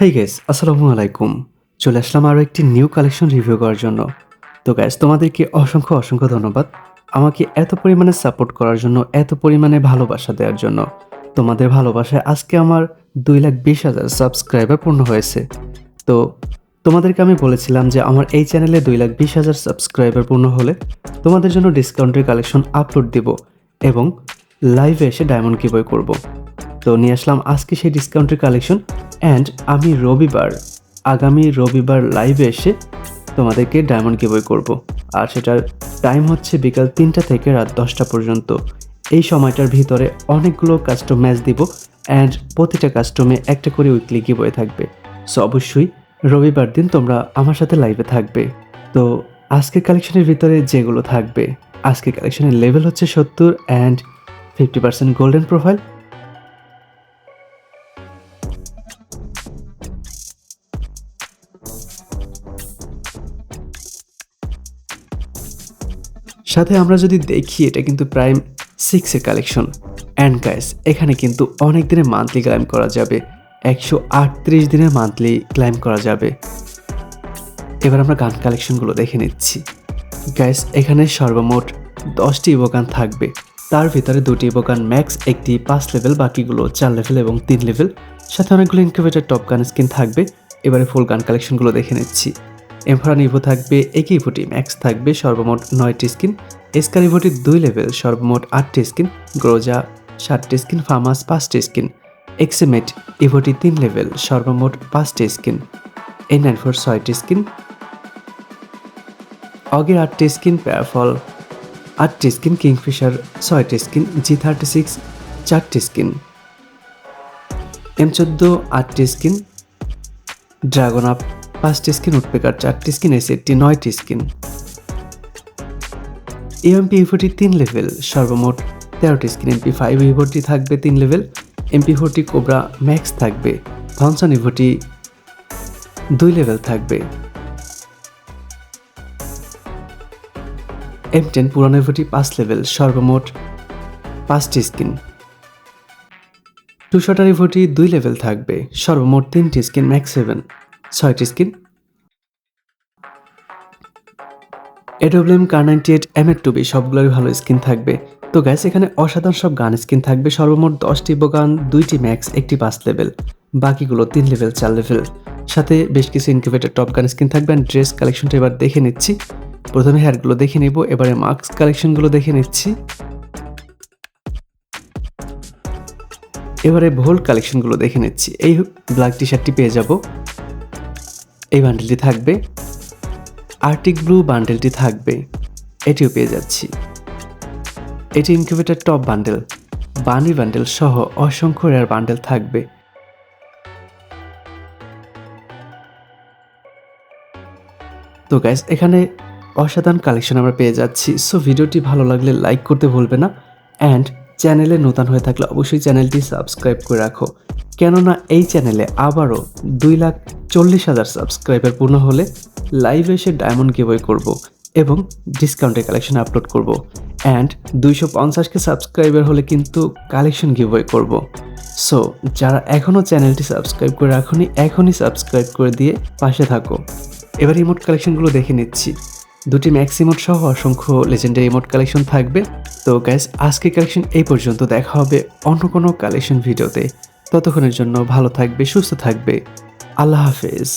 হেই guess আসসালামু আলাইকুম। চলে আসলাম আরও একটি নিউ কালেকশন রিভিউ করার জন্য। তো গ্যাস তোমাদেরকে অসংখ্য অসংখ্য ধন্যবাদ আমাকে এত পরিমাণে সাপোর্ট করার জন্য, এত পরিমাণে ভালোবাসা দেওয়ার জন্য। তোমাদের ভালোবাসায় আজকে আমার দুই লাখ বিশ হাজার সাবস্ক্রাইবার পূর্ণ হয়েছে। তো তোমাদেরকে আমি বলেছিলাম যে আমার এই চ্যানেলে দুই লাখ বিশ হাজার সাবস্ক্রাইবার পূর্ণ হলে তোমাদের জন্য ডিসকাউন্টের কালেকশন আপলোড দিব এবং লাইভে এসে ডায়মন্ড কিবই করব। তো নিয়ে আসলাম আজকে সেই ডিসকাউন্টের কালেকশন অ্যান্ড আমি রবিবার, আগামী রবিবার লাইভে এসে তোমাদেরকে ডায়মন্ড গিভওয়ে করব। আর সেটার টাইম হচ্ছে বিকাল তিনটা থেকে রাত দশটা পর্যন্ত। এই সময়টার ভিতরে অনেকগুলো কাস্টম ম্যাচ দিব অ্যান্ড প্রতিটা কাস্টমে একটা করে উইকলি গিভওয়ে থাকবে। সো অবশ্যই রবিবার দিন তোমরা আমার সাথে লাইভে থাকবে। তো আজকের কালেকশনের ভিতরে যেগুলো থাকবে, আজকের কালেকশনের লেভেল হচ্ছে সত্তর and fifty percent golden profile সাথে আমরা যদি দেখি, এটা কিন্তু প্রাইম সিক্সের কালেকশন অ্যান্ড গাইস এখানে কিন্তু অনেক দিনের মান্থলি ক্লাইম করা যাবে। একশো আটত্রিশ দিনের মান্থলি ক্লাইম করা যাবে। এবার আমরা গান কালেকশনগুলো দেখে নিচ্ছি। গ্যাস এখানে সর্বমোট দশটি ইবোগান থাকবে। তার ভিতরে দুটি ইবোগান ম্যাক্স একটি পাঁচ লেভেল বাকিগুলো চার লেভেল এবং তিন লেভেল সাথে অনেকগুলো ইনকিউবেটার টপ গান স্কিন থাকবে। এবারে ফুল গান কালেকশনগুলো দেখে নিচ্ছি। এমফারান ইভো থাকবে, একই ইভোটি ম্যাক্স থাকবে, সর্বমোট নয়টি স্কিন এসকার ইভোটি দুই লেভেল সর্বমোট আটটি স্কিন গ্রোজা সাতটি স্কিন ফার্মাস পাঁচটি স্কিন এক্সেমেট ইভোটি তিন লেভেল সর্বমোট পাঁচটি স্কিন এ নাইন ফোর ছয়টি স্কিন অগের আটটি স্কিন প্যারাফল আটটি স্কিন কিংফিশার ছয়টি স্কিন জি থার্টি সিক্স চারটি স্কিন এম চোদ্দ আটটি স্কিন ড্রাগন আপ পাঁচটি স্কিন উঠপেকার চারটি স্কিন এসেটটি নয়টি স্কিন। এমপি ইভোটি তিন লেভেল সর্বমোট তেরোটি স্কিন এমপি ফাইভ ইভোটি থাকবে তিন level MP forty cobra max থাকবে থনসন ইভোটি দুই লেভেল থাকবে। এম টেন পুরানো ইভোটি পাঁচ লেভেল সর্বমোট পাঁচটি স্কিন। টু শটার ইভোটি দুই লেভেল থাকবে, সর্বমোট তিনটি স্কিন ম্যাক্স সেভেন ছয়টি স্কিন। এডব্লিউএম কার নাইনটি এইট এম এর টুবি সবগুলোরই ভালো স্কিন থাকবে। তো গ্যাস এখানে অসাধারণ সব গান স্কিন থাকবে। সর্বমোট দশটি বোগান, দুইটি ম্যাক্স, একটি পাঁচ লেভেল। বাকিগুলো তিন লেভেল, চার লেভেল। সাথে বেশ কিছু ইনকিউবেটার টপ গান স্কিন থাকবে অ্যান্ড ড্রেস কালেকশনটা এবার দেখে নিচ্ছি। প্রথমে হেয়ারগুলো দেখে নিব, এবারে মাস্ক কালেকশনগুলো দেখে নিচ্ছি। এবারে ভোল কালেকশনগুলো দেখে নিচ্ছি। এই ব্ল্যাক টি শার্টটি পেয়ে যাব। এই বান্ডেলটি থাকবে। আর্টিক ব্লু বান্ডেলটি থাকবে। এটিও পেয়ে যাচ্ছি। এটি incubator top bundle bunny bundle সহ অসংখ্য রেয়ার বান্ডেল থাকবে। তো গ্যাস এখানে অসাধারণ কালেকশন আমরা পেয়ে যাচ্ছি। সো ভিডিওটি ভালো লাগলে লাইক করতে ভুলবে না। অ্যান্ড চ্যানেলে নতুন হয়ে থাকলে অবশ্যই চ্যানেলটি সাবস্ক্রাইব করে রাখো। কেননা এই চ্যানেলে আবারও দুই লাখ চল্লিশ হাজার সাবস্ক্রাইবার পূর্ণ হলে লাইভ এসে ডায়মন্ড গিভওয়ে করব এবং ডিসকাউন্টের কালেকশন আপলোড করব। অ্যান্ড দুইশো পঞ্চাশকে সাবস্ক্রাইবার হলে কিন্তু কালেকশন গিভওয়ে করব। সো যারা এখনও চ্যানেলটি সাবস্ক্রাইব করে রাখুনি, এখনই সাবস্ক্রাইব করে দিয়ে পাশে থাকো। এবার ইমোট কালেকশনগুলো দেখে নিচ্ছি। দুটি ম্যাক্স ইমোট সহ অসংখ্য লেজেন্ডারি ইমোট কালেকশন থাকবে। তো গ্যাস আজকে কালেকশন এই পর্যন্ত। দেখা হবে অন্য কোনো কালেকশন ভিডিওতে ততক্ষণের জন্য ভালো থাকবে সুস্থ থাকবে। আল্লাহ হাফেজ।